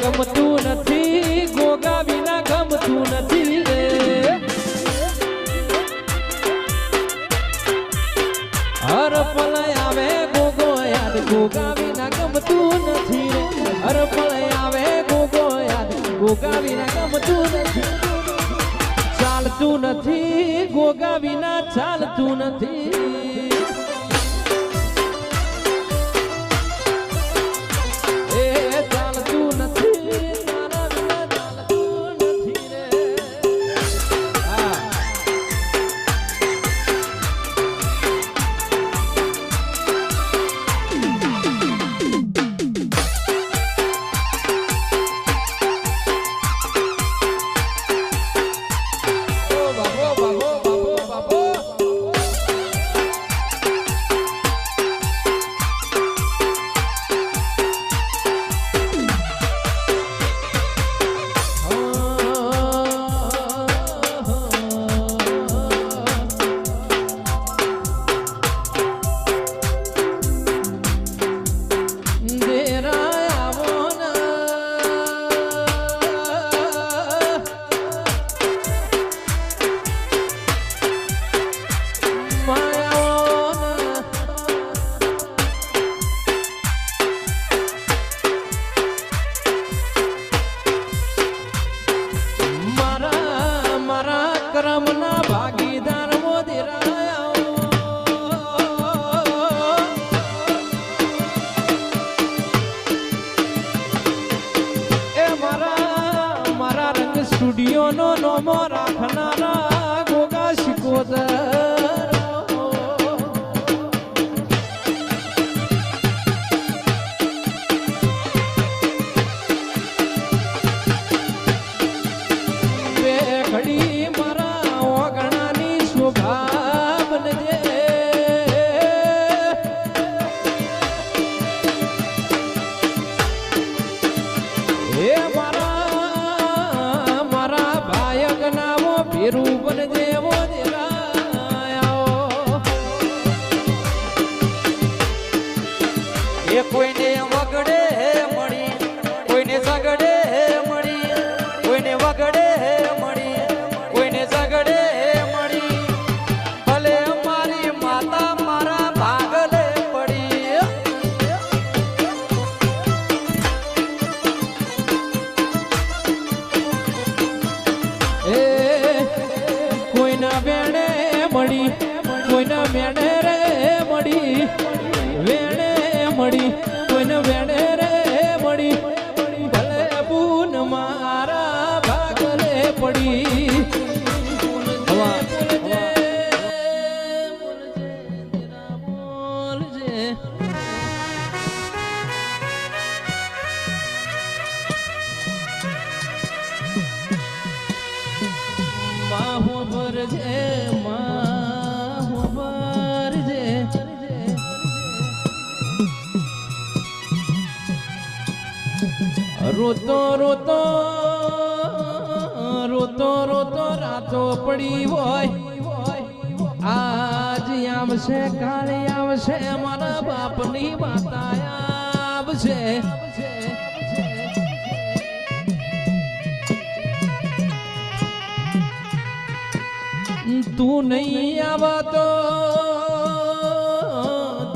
ગમતું નથી ગોગા વિના ગમતું નથી રે હર પલ આવે ગોગો યાદ ગોગા વિના ગમતું નથી રે હર પલ નથી નોમો રાખનારા ગોગા શિકોદર નામો ફેરું બનજે રોતો રોતો રોતો રોતો, રાતો પડી હોય. આજ આવશે, કાલે આવશે, મારા બાપની માતા આવશે. તું નહીં આવા તો,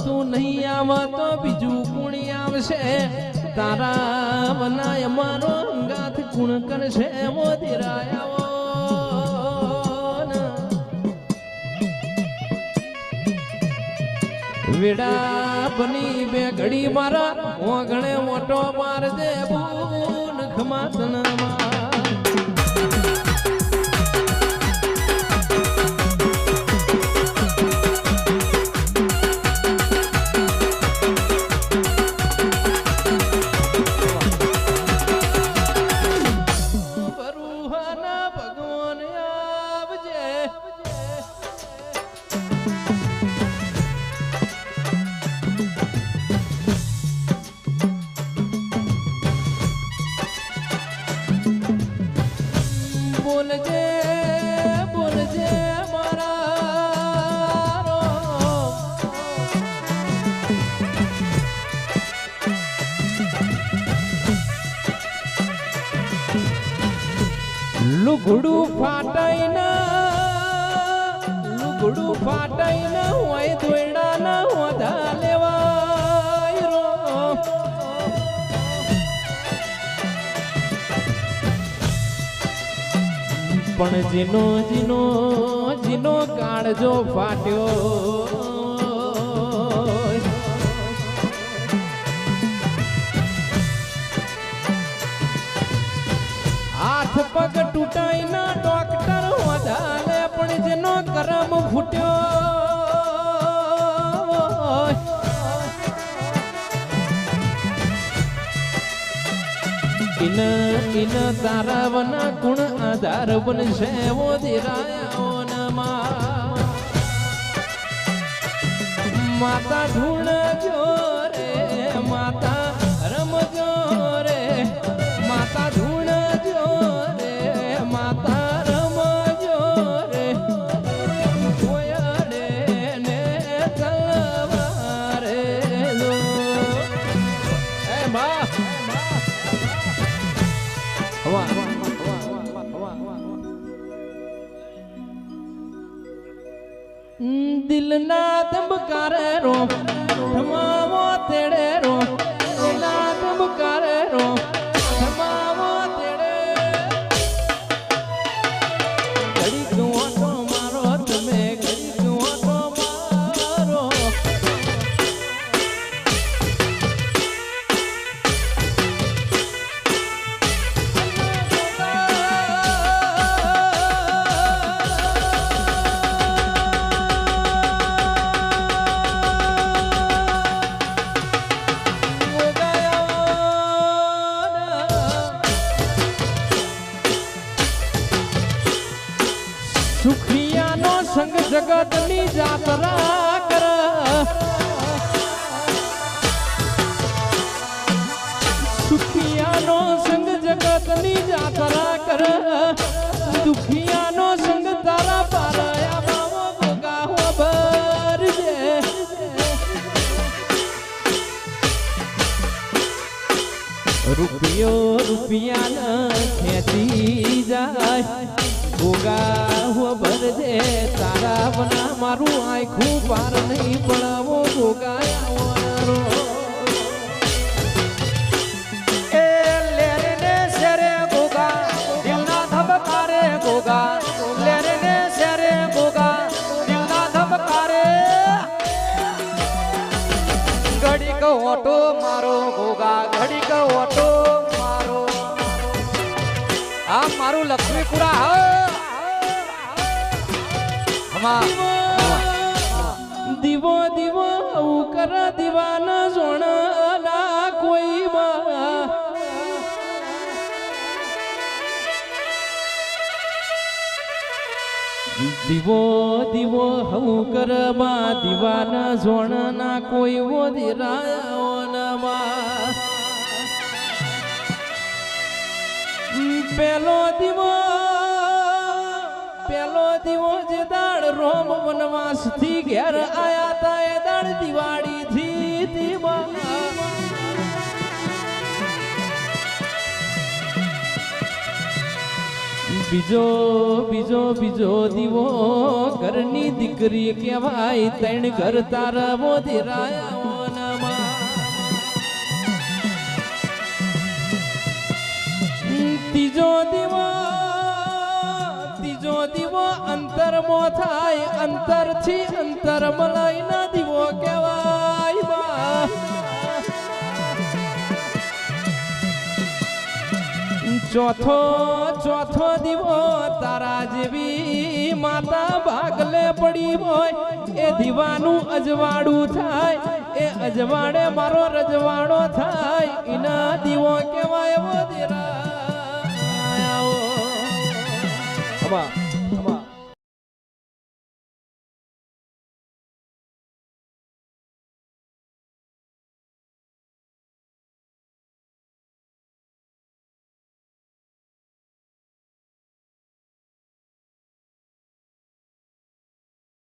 તું નહીં આવા તો બીજું કોણ આવશે? તારા બનાય મારો અંગાથ કુણ કરશે? મોદીરાયા વેડા બની બે ઘડી મારા, ઓગણે મોટો માર દે બૂન ખમાતનમાં. લુગડું ફાટાઈ ના લુગડું ફાટાઈ ના હોય દોયડા ના હોધા પણ જીનો જીનો જીનો કાળજો ફાટ્યો. ઇન તારા વના ગુણ આધાર બનશે ઓ ધીરાયા માતા ઢૂણ જો Pararão સુખિયાનો સંગ જગતની જાત્રા કર. સુખિયાનો સંગ જગતની જાત્રા કર. દુખિયાનો સંગ તારા પારાયા બાવો ભોગા હો ભરજે. રૂપિયો રૂપિયાના ખેતી જાય. ગોગા હો ભરજે તારા બના મારું આખું પાર નહીં પડાવો ભોગા આવવાનો એ લેરને શેરે ભોગા, દિલના ધબકારે ભોગા. લેરને શેરે ભોગા, દિલના ધબકારે. ઘડીક ઓટો મારો ગોગા ઘડીક ઓટો મારો. આ મારું લક્ષ્મીપુરા, હા. દીવો દીવો કર, દીવાના સોણા કોઈ દીવો દીવો હું કરવા દીવાના સોણના કોઈ વો ધીરાયા પેલો દીવો પેલો દીવો જે દાડ રોમ વનવાસથી ઘેર આયા તા એ દળ દિવાળી થી બીજો બીજો બીજો દીવો ઘરની દીકરી કહેવાય, તૈણ ઘર તારા મોધીરાયા ત્રીજો દીવો અંતરમો થાય અંતરથી અંતર મલાઈ ના દીવો કહેવાય ચોથો ચોથો દીવો તારા જેવી માતા ભાગલે પડી હોય, એ દીવાનું અજવાળું થાય, એ અજવાડે મારો રજવાડો થાય, એના દીવો કહેવાય એવો દીરા આવો.